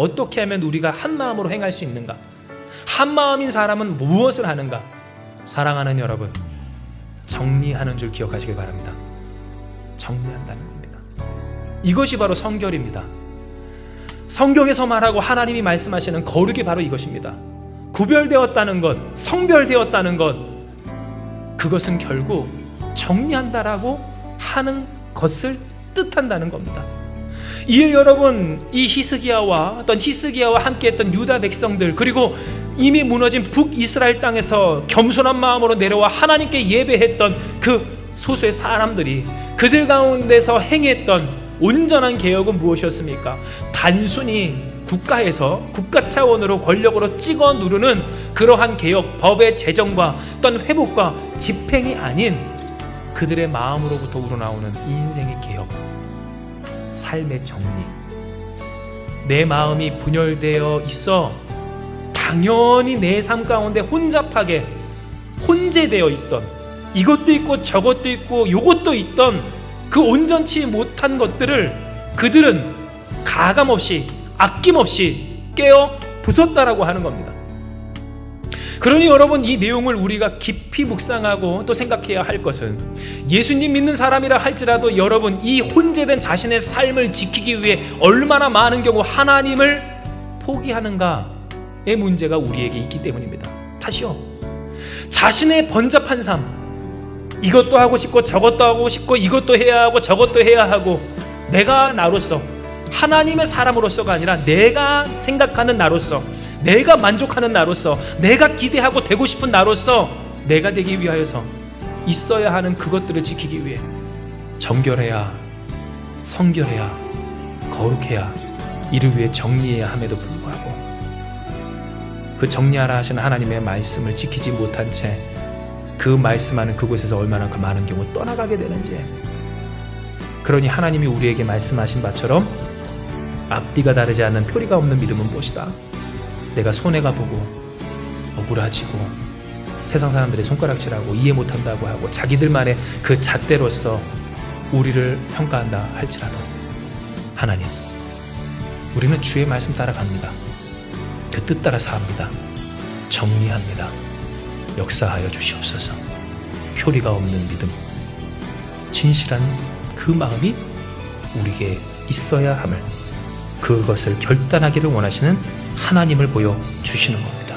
어떻게 하면 우리가 한 마음으로 행할 수 있는가? 한 마음인 사람은 무엇을 하는가? 사랑하는 여러분, 정리하는 줄 기억하시길 바랍니다. 정리한다는 겁니다. 이것이 바로 성결입니다. 성경에서 말하고 하나님이 말씀하시는 거룩이 바로 이것입니다. 구별되었다는 것, 성별되었다는 것, 그것은 결국 정리한다라고 하는 것을 뜻한다는 겁니다. 이에 여러분 이 히스기야와 어떤 히스기야와 함께했던 유다 백성들 그리고 이미 무너진 북이스라엘 땅에서 겸손한 마음으로 내려와 하나님께 예배했던 그 소수의 사람들이 그들 가운데서 행했던 온전한 개혁은 무엇이었습니까? 단순히 국가에서 국가 차원으로 권력으로 찍어 누르는 그러한 개혁, 법의 제정과 또는 회복과 집행이 아닌 그들의 마음으로부터 우러나오는 인생의 개혁, 삶의 정리. 내 마음이 분열되어 있어 당연히 내 삶 가운데 혼잡하게 혼재되어 있던 이것도 있고 저것도 있고 요것도 있던 그 온전치 못한 것들을 그들은 가감 없이 아낌없이 깨어 부쉈다라고 하는 겁니다. 그러니 여러분 이 내용을 우리가 깊이 묵상하고 또 생각해야 할 것은 예수님 믿는 사람이라 할지라도 여러분 이 혼재된 자신의 삶을 지키기 위해 얼마나 많은 경우 하나님을 포기하는가의 문제가 우리에게 있기 때문입니다. 다시요. 자신의 번잡한 삶 이것도 하고 싶고 저것도 하고 싶고 이것도 해야 하고 저것도 해야 하고 내가 나로서 하나님의 사람으로서가 아니라 내가 생각하는 나로서 내가 만족하는 나로서 내가 기대하고 되고 싶은 나로서 내가 되기 위하여서 있어야 하는 그것들을 지키기 위해 정결해야 성결해야 거룩해야 이를 위해 정리해야 함에도 불구하고 그 정리하라 하시는 하나님의 말씀을 지키지 못한 채 그 말씀하는 그곳에서 얼마나 그 많은 경우 떠나가게 되는지. 그러니 하나님이 우리에게 말씀하신 바처럼 앞뒤가 다르지 않는 표리가 없는 믿음은 무엇이다 내가 손해가 보고 억울하지고 세상 사람들의 손가락질하고 이해 못한다고 하고 자기들만의 그 잣대로서 우리를 평가한다 할지라도 하나님 우리는 주의 말씀 따라갑니다. 그 뜻 따라 삽니다. 정리합니다. 역사하여 주시옵소서. 표리가 없는 믿음 진실한 그 마음이 우리에게 있어야 함을 그것을 결단하기를 원하시는 하나님을 보여 주시는 겁니다.